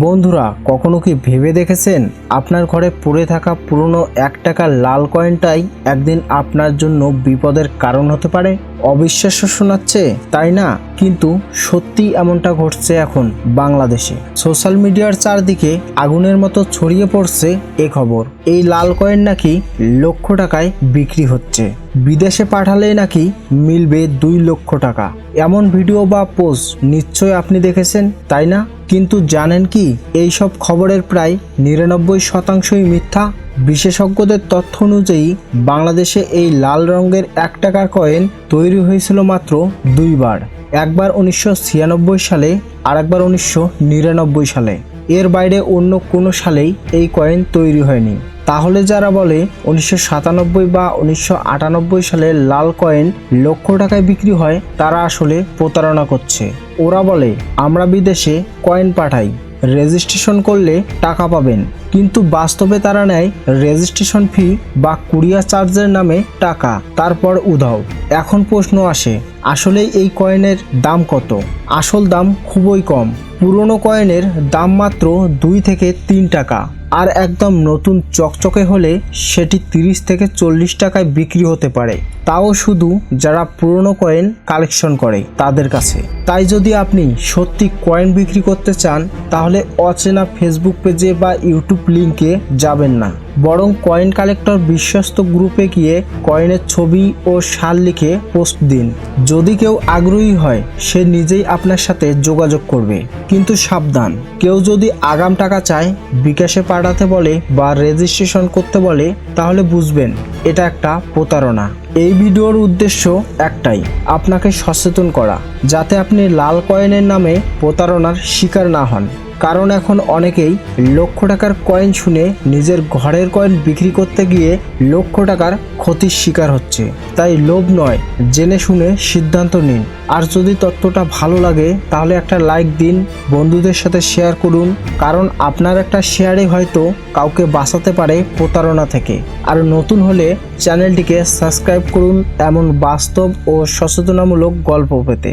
বন্ধুরা, কখনো কি ভেবে দেখেছেন? আপনার ঘরে পড়ে থাকা পুরনো এক টাকার লাল কয়েনটাই একদিন আপনার জন্য বিপদের কারণ হতে পারে? অবিশ্বাস্য শোনাচ্ছে? তাই না? কিন্তু সত্যি এমনটা ঘটছে এখন বাংলাদেশে। সোশ্যাল মিডিয়ার চারদিকে আগুনের মতো ছড়িয়ে পড়ছে এ খবর। এই লাল কয়েন নাকি লক্ষ টাকায় বিক্রি হচ্ছে। বিদেশে পাঠালেই নাকি মিলবে দুই লক্ষ টাকা। এমন ভিডিও বা পোস্ট নিশ্চয় আপনি দেখেছেন, তাই না? কিন্তু জানেন কি এই সব খবরের প্রায় নিরানব্বই শতাংশই মিথ্যা বিশেষজ্ঞদের তথ্য অনুযায়ী, বাংলাদেশে এই লাল রঙের এক টাকার কয়েন তৈরি হয়েছিল মাত্র দুইবার। একবার উনিশশো ছিয়ানব্বই সালে আর একবার উনিশশো নিরানব্বই সালে। এর বাইরে অন্য কোনো সালেই এই কয়েন তৈরি হয়নি। তাহলে যারা বলে উনিশশো সাতানব্বই বা উনিশশো আটানব্বই সালে লাল কয়েন লক্ষ টাকায় বিক্রি হয়, তারা আসলে প্রতারণা করছে। ওরা বলে, আমরা বিদেশে কয়েন পাঠাই। রেজিস্ট্রেশন করলে টাকা পাবেন। কিন্তু বাস্তবে তারা নেয় রেজিস্ট্রেশন ফি বা কুরিয়ার চার্জের নামে টাকা। তারপর উধাও। এখন প্রশ্ন আসে, আসলে এই কয়েনের দাম কত? আসল দাম খুবই কম। পুরনো কয়েনের দাম মাত্র দুই থেকে তিন টাকা। আর একদম নতুন চকচকে হলে সেটি তিরিশ থেকে চল্লিশ টাকায় বিক্রি হতে পারে। তাও শুধু যারা পুরনো কয়েন কালেকশন করে তাদের কাছে। তাই যদি আপনি সত্যি কয়েন বিক্রি করতে চান, তাহলে অচেনা ফেসবুক পেজে বা ইউটিউব লিঙ্কে যাবেন না। বরং কয়েন কালেক্টর বিশ্বস্ত গ্রুপে গিয়ে কয়েনের ছবি ও সাল লিখে পোস্ট দিন। যদি কেউ আগ্রহী হয়, সে নিজেই আপনার সাথে যোগাযোগ করবে। কিন্তু সাবধান, কেউ যদি আগাম টাকা চায়, বিকাশে পাঠাতে বলে বা রেজিস্ট্রেশন করতে বলে, তাহলে বুঝবেন এটা একটা প্রতারণা। এই ভিডিওর উদ্দেশ্য একটাই, আপনাকে সচেতন করা, যাতে আপনি লাল কয়েনের নামে প্রতারণার শিকার না হন। কারণ এখন অনেকেই লক্ষ টাকার কয়েন শুনে নিজের ঘরের কয়েন বিক্রি করতে গিয়ে লক্ষ টাকার ক্ষতির শিকার হচ্ছে। তাই লোভ নয়, জেনে শুনে সিদ্ধান্ত নিন। আর যদি তথ্যটা ভালো লাগে, তাহলে একটা লাইক দিন, বন্ধুদের সাথে শেয়ার করুন, কারণ আপনার একটা শেয়ারে হয়তো কাউকে বাঁচাতে পারে প্রতারণা থেকে। আর নতুন হলে চ্যানেলটিকে সাবস্ক্রাইব করুন, এমন বাস্তব ও সচেতনামূলক গল্প পেতে।